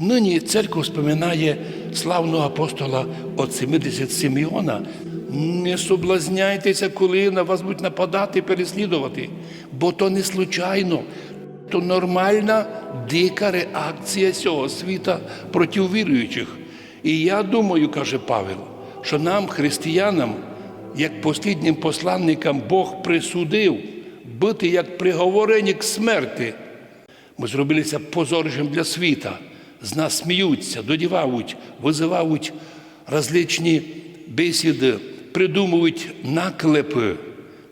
Нині церква вспоминає славного апостола от 70 Симеона. Не соблазняйтеся, коли на вас будуть нападати, переслідувати, бо то не случайно, то нормальна дика реакція цього світа проти віруючих. І я думаю, каже Павел, що нам, християнам, як посліднім посланникам, Бог присудив бути як приговорені к смерти. Ми зробилися позорищем для світа. З нас сміються, додівають, визивають различні бесіди, придумують наклепи.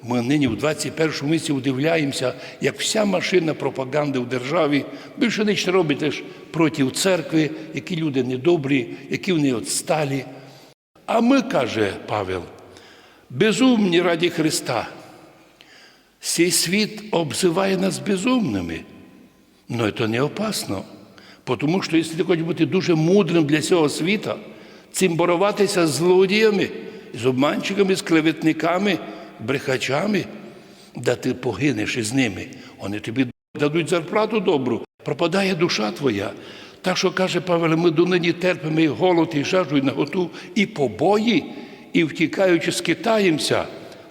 Ми нині в 21 місці удивляємося, як вся машина пропаганди в державі більше ніч робить лише проти церкви, які люди недобрі, які вони отсталі. А ми, каже Павел, безумні раді Христа. Сей світ обзиває нас безумними. Ну, це не опасно. Тому що якщо ти хочеш бути дуже мудрим для цього світа, цим боротися з злодіями, з обманщиками, з клеветниками, брехачами, да ти погинеш із ними. Вони тобі дадуть зарплату добру, пропадає душа твоя. Так що каже Павел, ми донині терпимо і голод, і жажду, і наготу, і побої, і втікаючи, скитаємося.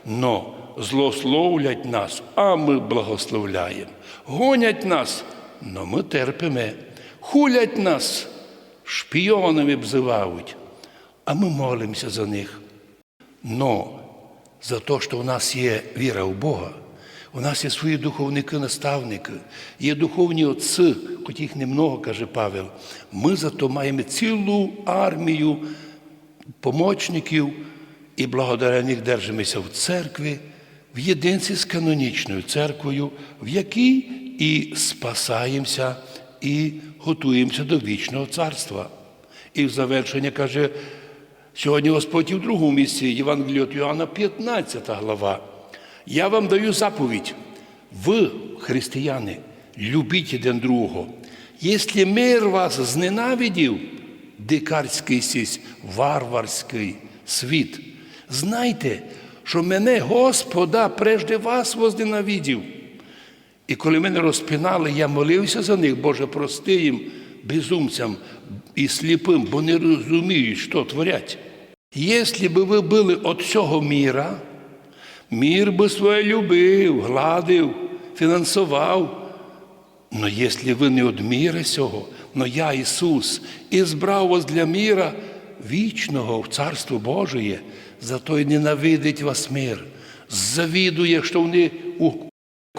Но злословлять нас, а ми благословляємо. Гонять нас, но ми терпимо. Хулять нас, шпіонами обзивають, а ми молимося за них. Но за те, що у нас є віра в Бога, у нас є свої духовники, наставники, є духовні отці, хоч їх немного, каже Павел. Ми зато маємо цілу армію помічників і благодаря них держимося в церкві, в єдинці з канонічною церквою, в якій і спасаємося, і готуємося до вічного царства. І в завершення каже, сьогодні Господь і в другому місці Євангелія від Йоанна, 15 глава. Я вам даю заповідь. Ви, християни, любіть один другого. Якщо мир вас зненавидів, дикарський сісь, варварський світ, знайте, що мене Господа прежде вас возненавидів. І коли мене розпинали, я молився за них, Боже, прости їм, безумцям і сліпим, бо не розуміють, що творять. Якщо б ви були від цього міра, мір би своє любив, гладив, фінансував. Но якщо ви не від міра цього, но я, Ісус, і збрав вас для міра вічного в Царство Божеє, зато й ненавидить вас мир, завідує, що вони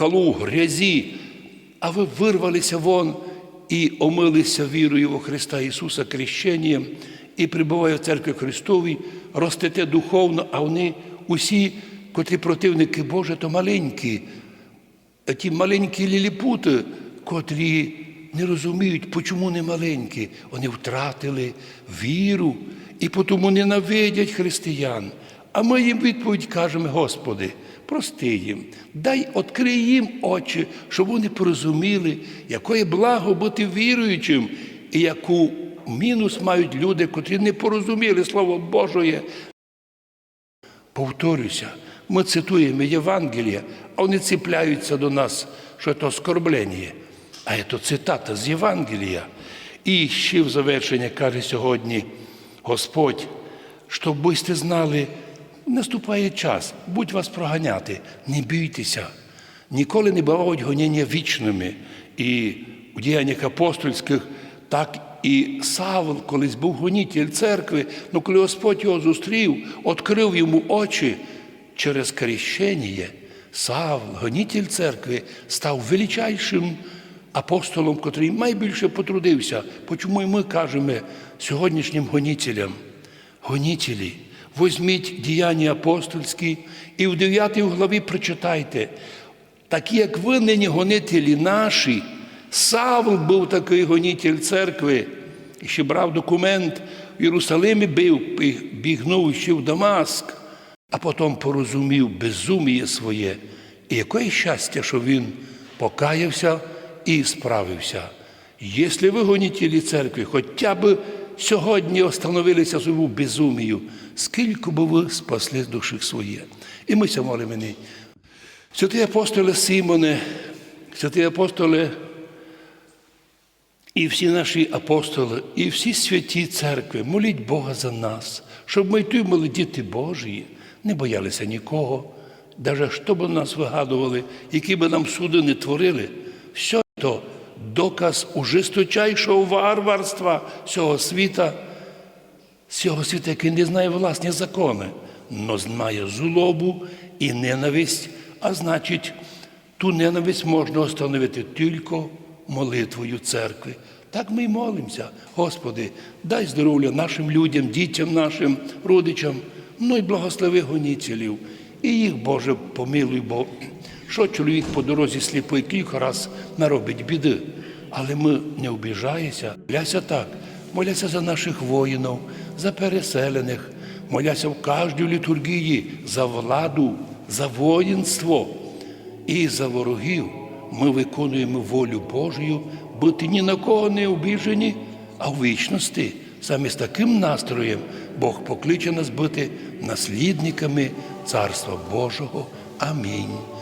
калу, грязі, а ви вирвалися вон і омилися вірою во Христа Ісуса крещенням і прибуває в церкві Христовій, ростете духовно, а вони усі, котрі противники Божі, то маленькі, ті маленькі ліліпути, котрі не розуміють, чому не маленькі. Вони втратили віру і тому ненавидять християн. А ми їм відповідь кажемо, Господи, прости їм, дай відкрий їм очі, щоб вони порозуміли, якое благо бути віруючим, і яку мінус мають люди, котрі не порозуміли Слово Божоє. Повторюся, ми цитуємо Євангелія, а вони ціпляються до нас, що це оскорблення. А це цитата з Євангелія. І ще в завершення каже сьогодні Господь, щоб ви знали, наступає час, будь вас проганяти, не бійтеся. Ніколи не бувають гоніння вічними. І у діяннях апостольських так і Савл колись був гонітель церкви, але коли Господь його зустрів, відкрив йому очі через крещення, Савл, гонітель церкви, став величайшим апостолом, котрий найбільше потрудився. Почому і ми кажемо сьогоднішнім гонітелям, гонітелі, візьміть діяння апостольські і в 9 главі прочитайте, такі, як ви нині гонителі наші, Савл був такий гонітель церкви, і ще брав документ в Єрусалимі бив, бігнув ще в Дамаск, а потім порозумів безуміє своє. І яке щастя, що він покаявся і справився. Якщо ви гонітелі церкви, хоча б сьогодні остановилися свою безумію, скільки би ви спасли душі своє. І ми ся молимо. Святий апостоле Симоне, святий апостоле І всі наші апостоли, і всі святі церкви моліть Бога за нас, щоб ми ті мали діти Божі, не боялися нікого, навіть що б нас вигадували, які би нам суди не творили, все то доказ ужесточайшого варварства цього світа, цього світа, який не знає власні закони, но знає злобу і ненависть, а значить, ту ненависть можна остановити тільки молитвою церкви. Так ми й молимося. Господи, дай здоров'я нашим людям, дітям нашим, родичам, ну й благослови гонітелів. І їх, Боже, помилуй, бо що чоловік по дорозі сліпий кілька раз наробить біди. Але ми не обіжаємося, моляся так, моляся за наших воїнів, за переселених, моляся в кожній літургії за владу, за воїнство і за ворогів. Ми виконуємо волю Божою, бути ні на кого не обіжені, а в вічності. Саме з таким настроєм Бог покличе нас бути наслідниками Царства Божого. Амінь.